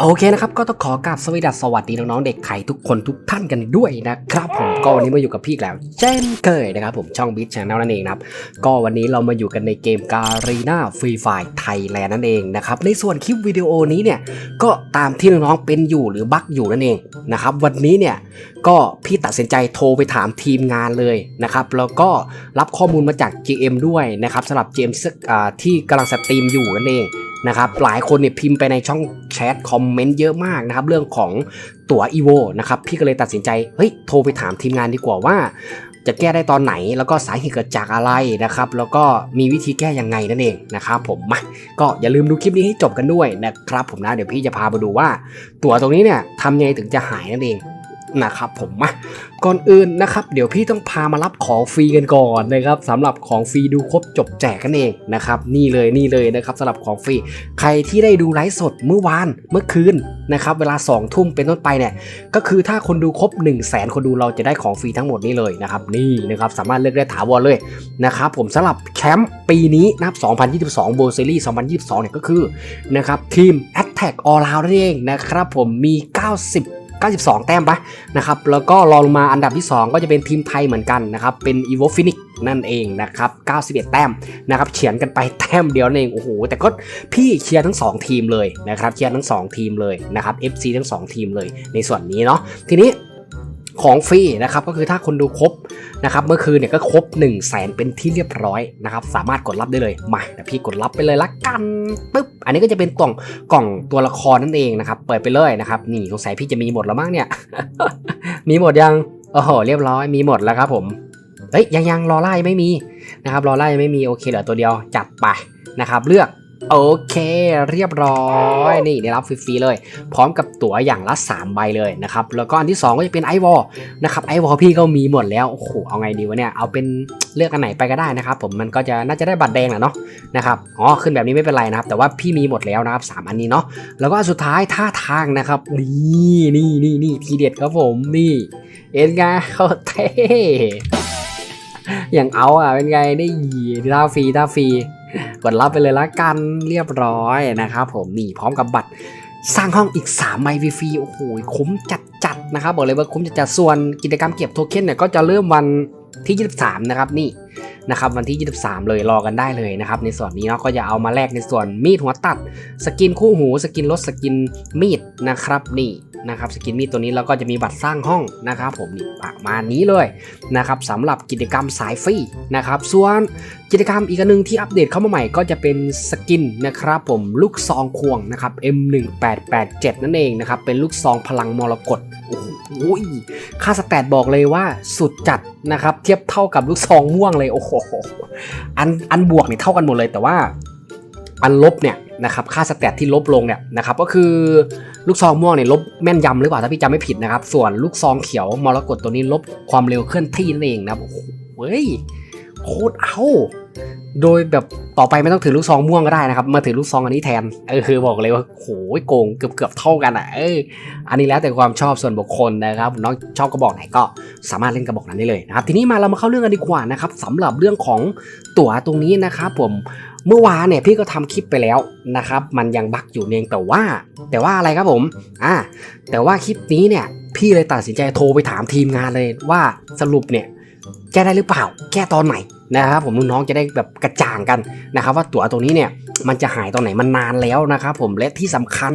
โอเคนะครับก็ต้องขอกราบสวัสดีสวัสดีน้องๆเด็กไข่ทุกคนทุกท่านกันด้วยนะครับผมก็วันนี้มาอยู่กับพี่แล้วเช่นเคยนะครับผมช่องบิ c ช n แนลนั่นเองนะครับก็วันนี้เรามาอยู่กันในเกมการีนาฟรีไฟไทยแลนด์นั่นเองนะครับในส่วนคลิปวิดีโอนี้เนี่ยก็ตามที่น้องๆเป็นอยู่หรือบั๊กอยู่นั่นเองนะครับวันนี้เนี่ยก็พี่ตัดสินใจโทรไปถามทีมงานเลยนะครับแล้วก็รับข้อมูลมาจาก GM ด้วยนะครับสำหรับ GM ซึ่งที่กำลังสตรีมอยู่นั่นเองนะครับหลายคนเนี่ยพิมพ์ไปในช่องแชทคอมเมนต์เยอะมากนะครับเรื่องของตั๋ว EVO นะครับพี่ก็เลยตัดสินใจเฮ้ยโทรไปถามทีมงานดีกว่าว่า จะแก้ได้ตอนไหนแล้วก็สาเหตุเกิดจากอะไรนะครับแล้วก็มีวิธีแก้ยังไงนั่นเองนะครับผมมาก็อย่าลืมดูคลิปนี้ให้จบกันด้วยนะครับผมนะเดี๋ยวพี่จะพาไปดูว่าตั๋วตรงนี้เนี่ยทำยังไงถึงจะหายนั่นเอง นะครับผมมาก่อนอื่นนะครับ เดี๋ยวพี่ต้องพามารับของฟรีกันก่อนนะครับสำหรับของฟรีดูครบจบแจกกันเองนะครับนี่เลยนี่เลยนะครับสำหรับของฟรีใครที่ได้ดูไลฟ์สดเมื่อวานเมื่อคืนนะครับเวลา2ทุ่มเป็นต้นไปเนี่ยก็คือถ้าคนดูครบ 1 0 0 0 0แสนคนดูเราจะได้ของฟรีทั้งหมดนี้เลยนะครับนี่นะครับสามารถเลือกได้ถาวรเลยนะครับผมสำหรับแชมป์ปีนี้นะครับ2022โบซีรีส์2022เนี่ยก็คือนะครับทีม Attack All Round นั่นเองนะครับผมมี 90 92 แต้มปะนะครับแล้วก็รองลงมาอันดับที่ 2 ก็จะเป็นทีมไทยเหมือนกันนะครับเป็น Evo Phoenix นั่นเองนะครับ 91 แต้มนะครับเฉียนกันไปแต้มเดียวนั่นเอง โอ้โห แต่ก็พี่เชียร์ทั้ง 2 ทีมเลยนะครับ เชียร์ทั้ง 2 ทีมเลยนะครับ FC ทั้ง 2 ทีมเลยในส่วนนี้เนาะ ทีนี้ ของฟรีนะครับก็คือถ้าคนดูครบนะครับเมื่อคืนเนี่ยก็ครบ 1 0 0 0 0แสนเป็นที่เรียบร้อยนะครับสามารถกดรับได้เลยมาเดี๋ยวพี่กดรับไปเลยละกันปึ๊บอันนี้ก็จะเป็นกล่องกล่องตัวละครนั่นเองนะครับเปิดไปเลยนะครับนี่สงสัยพี่จะมีหมดแล้วมั้งเนี่ยมีหมดยังโอ้โหเรียบร้อยมีหมดแล้วครับผมเฮ้ยยังยังรอไล่ไม่มีนะครับรอไล่ไม่มีโอเคเหลือตัวเดียวจัดไปนะครับเลือก โอเค เรียบร้อยนี่ได้รับฟรีๆเลย พร้อมกับตั๋วอย่างละ 3 ใบเลยนะครับ แล้วก็อันที่ 2 ก็จะเป็นไอวอลนะครับไอวอลพี่ก็มีหมดแล้วโอ้โหเอาไงดีวะเนี่ยเอาเป็นเลือกอันไหนไปก็ได้นะครับ ผมมันก็จะน่าจะได้บัตรแดงแหละเนาะนะครับอ๋อขึ้นแบบนี้ไม่เป็นไรนะครับ แต่ว่าพี่มีหมดแล้วนะครับสามอันนี้เนาะแล้วก็สุดท้ายท่าทางนะครับนี่นี่นี่นี่ทีเด็ดครับผมนี่เอ็นไงเขาเท่อย่างเอาอะเป็นไงได้ยีท่าฟรีท่าฟรี กดรับไปเลยละกันเรียบร้อยนะครับผมนี่พร้อมกับบัตรสร้างห้องอีก3ใบฟรีโอ้โหคุ้มจัดๆนะครับบอกเลยว่าคุ้มจัดๆส่วนกิจกรรมเก็บโทเค็นเนี่ยก็จะเริ่มวันที่ 23 นะครับนี่นะครับวันที่ 23 เลยรอกันได้เลยนะครับในส่วนนี้เนาะก็จะเอามาแลกในส่วนมีดหัวตัด สกินคู่หู สกินรถสกินมีดนะครับนี่ นะครับสกินมีดตัวนี้แล้วก็จะมีบัตรสร้างห้องนะครับผมนี่ประมาณนี้เลยนะครับสำหรับกิจกรรมสายฟรีนะครับส่วนกิจกรรมอีกนหนึงที่อัปเดตเข้ามาใหม่ก็จะเป็นสกินนะครับผมลูกซองควงนะครับ M1887 นั่นเองนะครับเป็นลูกซองพลังมรกตโอ้โหค่าสแตทบอกเลยว่าสุดจัดนะครับเทียบเท่ากับลูกซองม่วงเลยโอ้โหอันอันบวกเนี่ยเท่ากันหมดเลยแต่ว่าอันลบเนี่ย นะครับค่าสแตทที่ลบลงเนี่ยนะครับก็คือลูกซองม่วงเนี่ยลบแม่นยำหรือเปล่าถ้าพี่จำไม่ผิดนะครับ ส่วนลูกซองเขียวมรกตตัวนี้ลบความเร็วเคลื่อนที่นั่นเองนะโอ้โหเว้ยโคตรเอาโดยแบบต่อไปไม่ต้องถือลูกซองม่วงก็ได้นะครับ มาถือลูกซองอันนี้แทนเออคือบอกเลยว่าโหยโกงเกือบเกือบเท่ากันอะเอออันนี้แล้วแต่ความชอบส่วนบุคคลนะครับน้องชอบกระบอกไหนก็สามารถเล่นกระบอกนั้นได้เลยนะครับทีนี้มาเรามาเข้าเรื่องกันดีกว่านะครับสำหรับเรื่องของตั๋วตรงนี้นะครับผม เมื่อวานเนี่ยพี่ก็ทำคลิปไปแล้วนะครับ มันยังบั๊กอยู่เองแต่ว่า แต่ว่าอะไรครับผม อ่า แต่ว่าคลิปนี้เนี่ย พี่เลยตัดสินใจโทรไปถามทีมงานเลยว่าสรุปเนี่ยแก้ได้หรือเปล่า แก้ตอนไหนนะครับผมน้องจะได้แบบกระจ่างกันนะครับ ว่าตั๋วตรงนี้เนี่ยมันจะหายตอนไหนมันนานแล้วนะครับผมและที่สำคัญ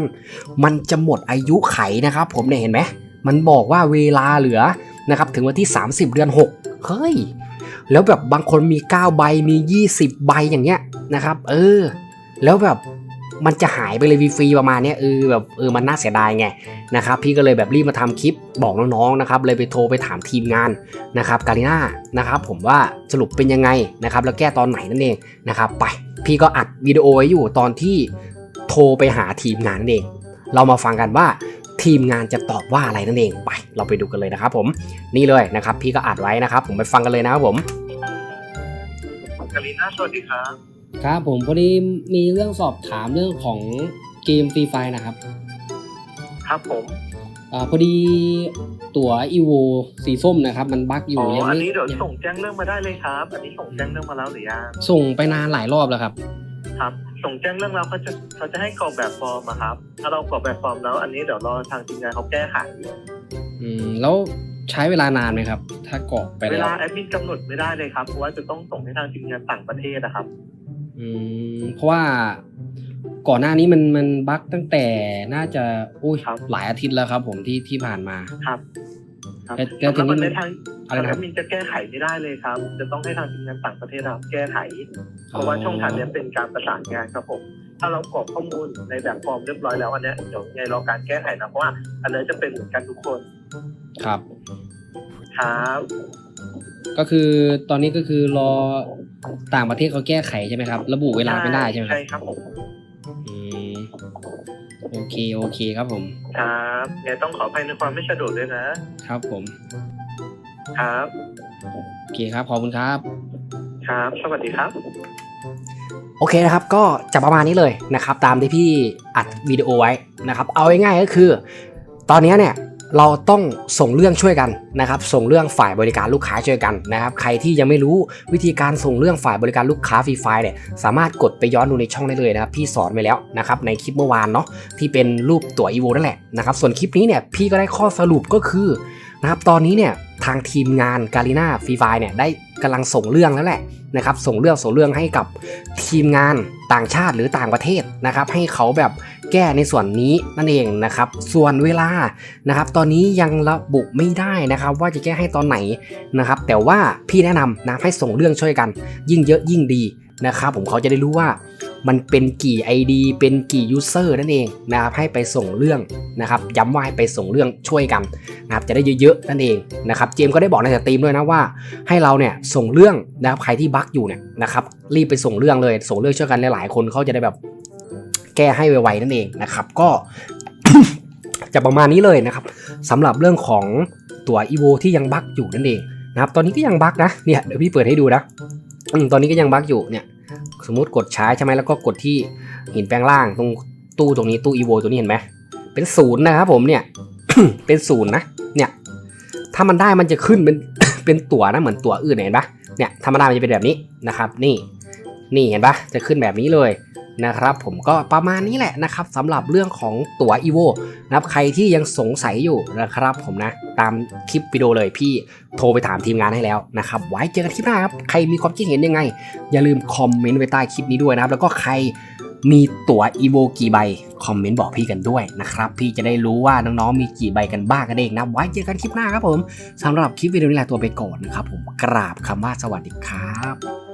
มันจะหมดอายุไขนะครับ ผมเนี่ยเห็นไหมมันบอกว่าเวลาเหลือนะครับถึงวันที่ 30 เดือน 6 เฮ้ย แล้วแบบบางคนมี 9 ใบมี 20 ใบอย่างเงี้ย นะครับ เออ แล้วแบบมันจะหายไปเลยฟรีๆประมาณนี้เออแบบเออมันน่าเสียดายไงนะครับพี่ก็เลยแบบรีบมาทำคลิปบอกน้องๆนะครับเลยไปโทรไปถามทีมงานนะครับการีน่านะครับผมว่าสรุปเป็นยังไงนะครับแล้วแก้ตอนไหนนั่นเองนะครับไปพี่ก็อัดวิดีโอไว้อยู่ตอนที่โทรไปหาทีมงานนั่นเอง เรามาฟังกันว่าทีมงานจะตอบว่าอะไรนั่นเองไป เราไปดูกันเลยนะครับผมนี่เลยนะครับ พี่ก็อัดไว้นะครับ ผมไปฟังกันเลยนะครับผมกาลิน่าสวัสดีครับ ครับผมพอดีมีเรื่องสอบถามเรื่องของเกมฟรีไฟนะครับครับผมอาพอดีตั๋วอีโวสีส้มนะครับ มันบั๊กอยู่อ๋อยังอันไม่นี้เดี๋ยวยังส่งแจ้งเรื่องมาได้เลยครับ อันนี้ส่งแจ้งเรื่องมาแล้วหรือยังส่งไปนานหลายรอบแล้วครับ ครับ ส่งแจ้งเรื่องแล้วเขาจะเขาจะให้กรอกแบบฟอร์มอะครับ ถ้าเรากรอกแบบฟอร์มแล้ว อันนี้เดี๋ยวรอทางทีมงานเขาแก้ไขอืมแล้วใช้เวลานานไหมครับ ถ้ากรอกไปเวแล้วลาแอดมินกำหนดไม่ได้เลยครับเพราะว่าจะต้องส่งให้ทางทีมงานต่างประเทศนะครับ อืมเพราะว่าก่อนหน้านี้มันมันบั๊กตั้งแต่น่าจะอุ้ยครับ หลายอาทิตย์แล้วครับผมที่ที่ผ่านมา ครับครับแต่แต่ทีนี้สำหรับมันในทางอะไรทางนะคแอรับดมินจะแก้ไขไม่ได้เลยครับ จะต้องให้ทางทีมงานต่างประเทศเราแก้ไข เพราะว่าช่องทางเนี้ยเป็นการประสานงานครับผม ถ้าเรากรอกข้อมูลในแบบฟอร์มเรียบร้อยแล้วอันเนี้ยเดี๋ยวยังไงรอการแก้ไขนะเพราะว่าอันนี้จะเป็นเหมือนกันทุกคนครับ ครับ ก็คือตอนนี้ก็คือรอต่างประเทศเขาแก้ไขใช่ไหมครับ ระบุเวลาไม่ได้ใช่ไหมครัใช่บครับผมอืมโอเคโอเคครับผม ครับไงต้องขออภัยในความไม่สะดวกด้วยนะ ครับผม ครับ โอเคครับขอบคุณครับ ครับ สวัสดีครับ โอเคนะครับก็จะประมาณนี้เลยนะครับ ตามที่พี่อัดวิดีโอไว้นะครับ เอาง่ายๆก็คือ ตอนนี้เนี่ย เราต้องส่งเรื่องช่วยกันนะครับ ส่งเรื่องฝ่ายบริการลูกค้าช่วยกันนะครับ ใครที่ยังไม่รู้วิธีการส่งเรื่องฝ่ายบริการลูกค้าฟรีไฟล์เนี่ยสามารถกดไปย้อนดูในช่องได้เลยนะครับพี่สอนไว้แล้วนะครับในคลิปเมื่อวานเนาะที่เป็นรูปตั๋ว EVO นั่นแหละนะครับส่วนคลิปนี้เนี่ยพี่ก็ได้ข้อสรุปก็คือนะครับตอนนี้เนี่ยทางทีมงานการีนาฟรีไฟล์เนี่ยได้กำลังส่งเรื่องแล้วแหละนะครับส่งเรื่องส่งเรื่องให้กับทีมงานต่างชาติหรือต่างประเทศนะครับให้เขาแบบ แก้ในส่วนนี้นั่นเองนะครับ ส่วนเวลานะครับ ตอนนี้ยังระบุไม่ได้นะครับ ว่าจะแก้ให้ตอนไหนนะครับ แต่ว่าพี่แนะนำนะให้ส่งเรื่องช่วยกัน ยิ่งเยอะยิ่งดีนะครับผมเขาจะได้รู้ว่ามันเป็นกี่ ID เป็นกี่ user นั่นเองนะครับให้ไปส่งเรื่องนะครับย้ำว่าให้ไปส่งเรื่องช่วยกันนะครับจะได้เยอะๆนั่นเองนะครับเจมส์ก็ได้บอกในสตรีมด้วยนะว่า ให้เราเนี่ยส่งเรื่องนะครับใครที่บั๊กอยู่เนี่ยนะครับรีบไปส่งเรื่องเลยส่งเรื่องช่วยกันหลายๆคนเขาจะได้แบบ แก้ให้ไวๆนั่นเองนะครับ ก็จะประมาณนี้เลยนะครับสำหรับเรื่องของตัว EVO ที่ยังบั๊กอยู่นั่นเองนะครับ ตอนนี้ก็ยังบั๊กนะเนี่ยเดี๋ยวพี่เปิดให้ดูนะตอนนี้ก็ยังบั๊กอยู่เนี่ย สมมติกดใช้ใช่ไหมแล้วก็กดที่หินแปลงล่างตรงตู้ตรงนี้ตู้ EVO ตัวนี้เห็นไหมเป็นศูนย์นะครับผมเนี่ยเป็นศูนย์นะเนี่ย ถ้ามันได้มันจะขึ้นเป็นเป็นตัวนะเหมือนตัวอื่นเห็นปะเนี่ยธรรมดามันจะเป็นแบบนี้นะครับ นี่นี่เห็นปะจะขึ้นแบบนี้เลย นะครับผมก็ประมาณนี้แหละนะครับสำหรับเรื่องของตั๋ว EVO นะครับใครที่ยังสงสัยอยู่นะครับผมนะตามคลิปวิดีโอเลยพี่โทรไปถามทีมงานให้แล้วนะครับไว้เจอกันคลิปหน้าครับใครมีความคิดเห็นยังไง อย่าลืมคอมเมนต์ไว้ใต้คลิปนี้ด้วยนะครับแล้วก็ใครมีตั๋ว EVO กี่ใบคอมเมนต์บอกพี่กันด้วยนะครับ พี่จะได้รู้ว่าน้องๆมีกี่ใบกันบ้างกันเองนะ ไว้เจอกันคลิปหน้าครับผมสำหรับคลิปวิดีโอนี้ลาตัวไปก่อนนะครับผมกราบคำว่าสวัสดีครับ